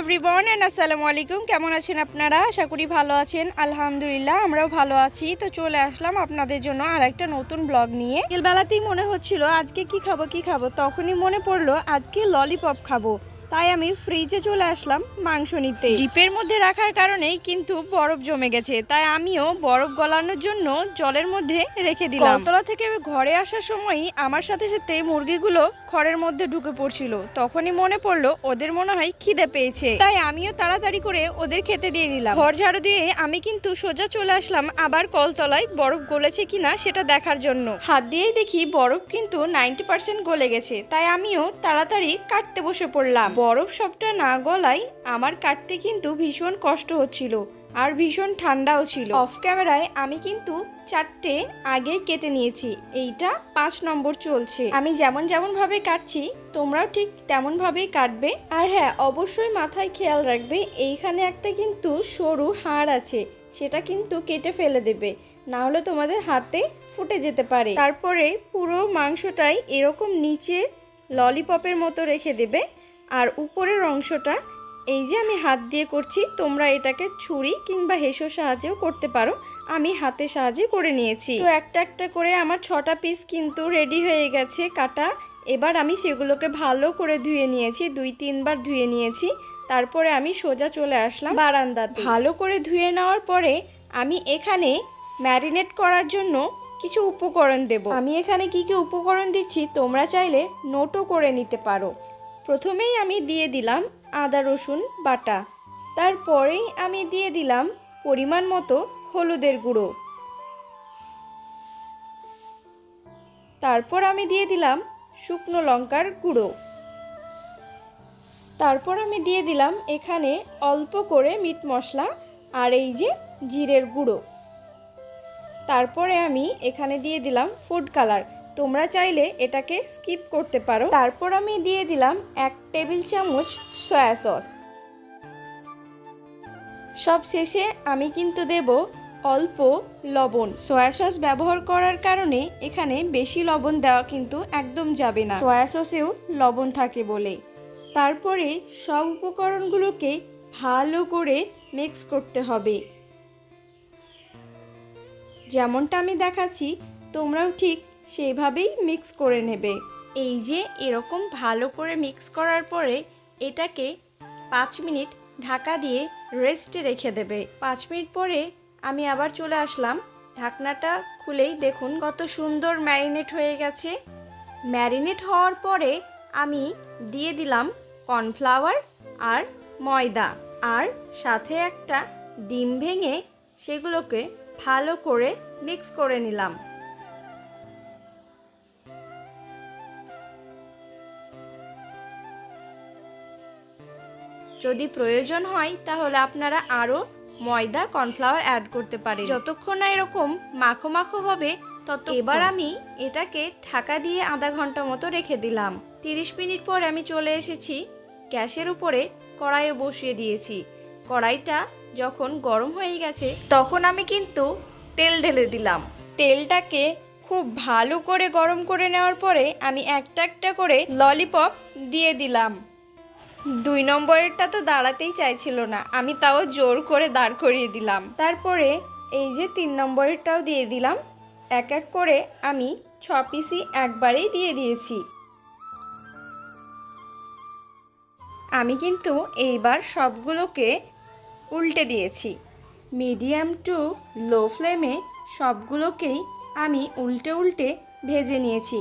Everyone and আসসালামু আলাইকুম। কেমন আছেন আপনারা? আশা করি ভালো আছেন। আলহামদুলিল্লাহ, আমরাও ভালো আছি। তো চলে আসলাম আপনাদের জন্য আর একটা নতুন ব্লগ নিয়ে। বিকেলবেলাতেই মনে হচ্ছিল, আজকে কি খাব কি খাব? তখনই মনে পড়ল, আজকে ললিপপ খাব। তাই আমি ফ্রিজে চলে আসলাম মাংস নিতে। ডিপের মধ্যে রাখার কারণেই কিন্তু বরফ জমে গেছে তাই আমিও বরফ গলানোর জন্য জলের মধ্যে রেখে দিলাম। তলা থেকে ঘরে আসার সময়ই আমার সাথে সাথে মুরগিগুলো খড়ের মধ্যে ঢুকে পড়ছিল। তখনই মনে পড়ল ওদের মনে হয় খিদে পেয়েছে। তাই আমিও তাড়াতাড়ি করে ওদের খেতে দিয়ে দিলাম। ঘর ঝাড়ু দিয়ে আমি কিন্তু সোজা চলে আসলাম আবার কলতলায় বরফ গলেছে কিনা সেটা দেখার জন্য। হাত দিয়েই দেখি বরফ কিন্তু নাইনটি পার্সেন্ট গলে গেছে তাই আমিও তাড়াতাড়ি কাটতে বসে পড়লাম। বরফ সবটা না গলায় আমার কাটতে কিন্তু ভীষণ কষ্ট হচ্ছিল আর ভীষণ ঠান্ডাও ছিল। অফ ক্যামেরায় আমি কিন্তু চারটে আগে কেটে নিয়েছি, এইটা পাঁচ নম্বর চলছে। আমি যেমন যেমন ভাবে কাটছি, তোমরাও ঠিক তেমন ভাবেই কাটবে। আর হ্যাঁ অবশ্যই মাথায় খেয়াল রাখবে, এইখানে একটা কিন্তু সরু হাড় আছে, সেটা কিন্তু কেটে ফেলে দেবে, না হলে তোমাদের হাতে ফুটে যেতে পারে। তারপরে পুরো মাংসটাই এরকম নিচে ললিপপের মতো রেখে দেবে আর উপরের অংশটা, এই যে আমি হাত দিয়ে করছি, তোমরা এটাকে ছুরি কিংবা হেসোর সাহায্যেও করতে পারো। আমি হাতের সাহায্যে করে নিয়েছি। তো একটা একটা করে আমার ছটা পিস কিন্তু রেডি হয়ে গেছে কাটা। এবার আমি সেগুলোকে ভালো করে ধুয়ে নিয়েছি, দুই তিনবার ধুয়ে নিয়েছি। তারপরে আমি সোজা চলে আসলাম বারান্দাতে। ভালো করে ধুয়ে নেওয়ার পরে আমি এখানে ম্যারিনেট করার জন্য কিছু উপকরণ দেব। আমি এখানে কি কি উপকরণ দিচ্ছি, তোমরা চাইলে নোটও করে নিতে পারো। প্রথমেই আমি দিয়ে দিলাম আদা, রসুন, বাটা। তারপরেই আমি দিয়ে দিলাম পরিমাণ মতো হলুদের গুঁড়ো। তারপর আমি দিয়ে দিলাম শুকনো লঙ্কার গুঁড়ো। তারপর আমি দিয়ে দিলাম এখানে অল্প করে মিট মশলা আর এই যে জিরের গুঁড়ো। তারপরে আমি এখানে দিয়ে দিলাম ফুড কালার। তোমরা চাইলে এটাকে স্কিপ করতে পারো। তারপর আমি দিয়ে দিলাম এক টেবিল চামচ সয়া সস। সব শেষে আমি কিন্তু দেব অল্প লবণ। সয়া সস ব্যবহার করার কারণে এখানে বেশি লবণ দেওয়া কিন্তু একদম যাবে না। সয়া সসেও লবণ থাকে বলে। তারপরে সব উপকরণগুলোকে ভালো করে মিক্স করতে হবে। যেমনটা আমি দেখাচ্ছি, তোমরাও ঠিক সেইভাবেই মিক্স করে নেবে। এই যে এরকম ভালো করে মিক্স করার পরে এটাকে পাঁচ মিনিট ঢাকা দিয়ে রেস্টে রেখে দেবে। পাঁচ মিনিট পরে আমি আবার চলে আসলাম। ঢাকনাটা খুলেই দেখুন কত সুন্দর ম্যারিনেট হয়ে গেছে। ম্যারিনেট হওয়ার পরে আমি দিয়ে দিলাম কর্নফ্লাওয়ার আর ময়দা আর সাথে একটা ডিম ভেঙে সেগুলোকে ভালো করে মিক্স করে নিলাম। যদি প্রয়োজন হয়, তাহলে আপনারা আরও ময়দা, কর্নফ্লাওয়ার অ্যাড করতে পারেন। যতক্ষণ না এরকম মাখো মাখো হবে তত এবার আমি এটাকে ঢাকা দিয়ে আধা ঘণ্টা মতো রেখে দিলাম। তিরিশ মিনিট পর আমি চলে এসেছি, গ্যাসের উপরে কড়াইও বসিয়ে দিয়েছি। কড়াইটা যখন গরম হয়ে গেছে, তখন আমি কিন্তু তেল ঢেলে দিলাম। তেলটাকে খুব ভালো করে গরম করে নেওয়ার পরে আমি একটা একটা করে ললিপপ দিয়ে দিলাম। দুই নম্বরেরটা তো দাঁড়াতেই চাইছিল না। আমি তাও জোর করে দাঁড় করিয়ে দিলাম। তারপরে এই যে তিন নম্বরেরটাও দিয়ে দিলাম। এক এক করে আমি ছ পিসই একবারেই দিয়ে দিয়েছি। আমি কিন্তু এইবার সবগুলোকে উল্টে দিয়েছি। মিডিয়াম টু লো ফ্লেমে সবগুলোকেই আমি উল্টে উল্টে ভেজে নিয়েছি,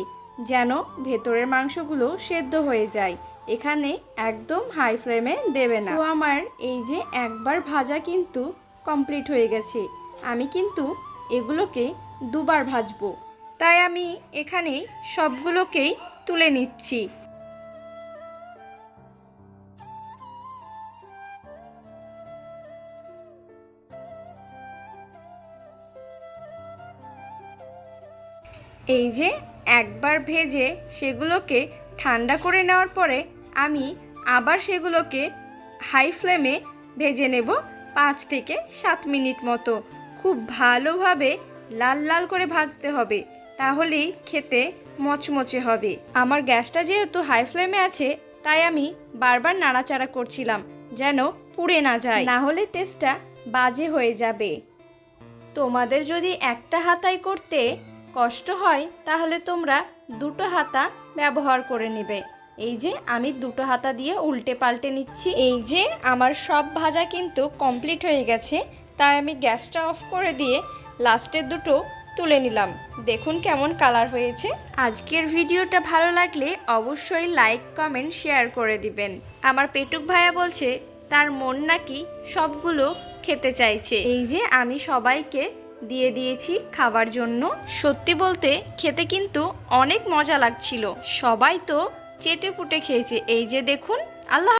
যেন ভেতরের মাংসগুলো সেদ্ধ হয়ে যায়। এখানে একদম হাই ফ্লেমে দেবে না। তো আমার এই যে একবার ভাজা কিন্তু কমপ্লিট হয়ে গেছে। আমি কিন্তু এগুলোকে দুবার ভাজবো। তাই আমি এখানে সবগুলোকেই তুলে নিচ্ছি। এই যে একবার ভেজে সেগুলোকে ঠান্ডা করে নেওয়ার পরে আমি আবার সেগুলোকে হাই ফ্লেমে ভেজে নেব পাঁচ থেকে সাত মিনিট মতো। খুব ভালোভাবে লাল লাল করে ভাজতে হবে, তাহলেই খেতে মচমচে হবে। আমার গ্যাসটা যেহেতু হাই ফ্লেমে আছে, তাই আমি বারবার নাড়াচাড়া করছিলাম যেন পুড়ে না যায়। না হলে টেস্টটা বাজে হয়ে যাবে। তোমাদের যদি একটা হাতায় করতে কষ্ট হয়, তাহলে তোমরা দুটো হাতা ব্যবহার করে নেবে। এই যে আমি দুটো হাতা দিয়ে উল্টে পাল্টে নিচ্ছি। এই যে আমার সব ভাজা কিন্তু কমপ্লিট হয়ে গেছে। তাই আমি গ্যাসটা অফ করে দিয়ে লাস্টের দুটো তুলে নিলাম। দেখুন কেমন কালার হয়েছে। আজকের ভিডিওটা ভালো লাগলে অবশ্যই লাইক কমেন্ট শেয়ার করে দিবেন। আমার পেটুক ভাইয়া বলছে, তার মন নাকি সবগুলো খেতে চাইছে। এই যে আমি সবাইকে দিয়ে দিয়েছি খাবার জন্য। সত্যি বলতে খেতে কিন্তু অনেক মজা লাগছিল। সবাই তো চেটে পুটে খেয়েছে। এই যে দেখুন আল্লাহ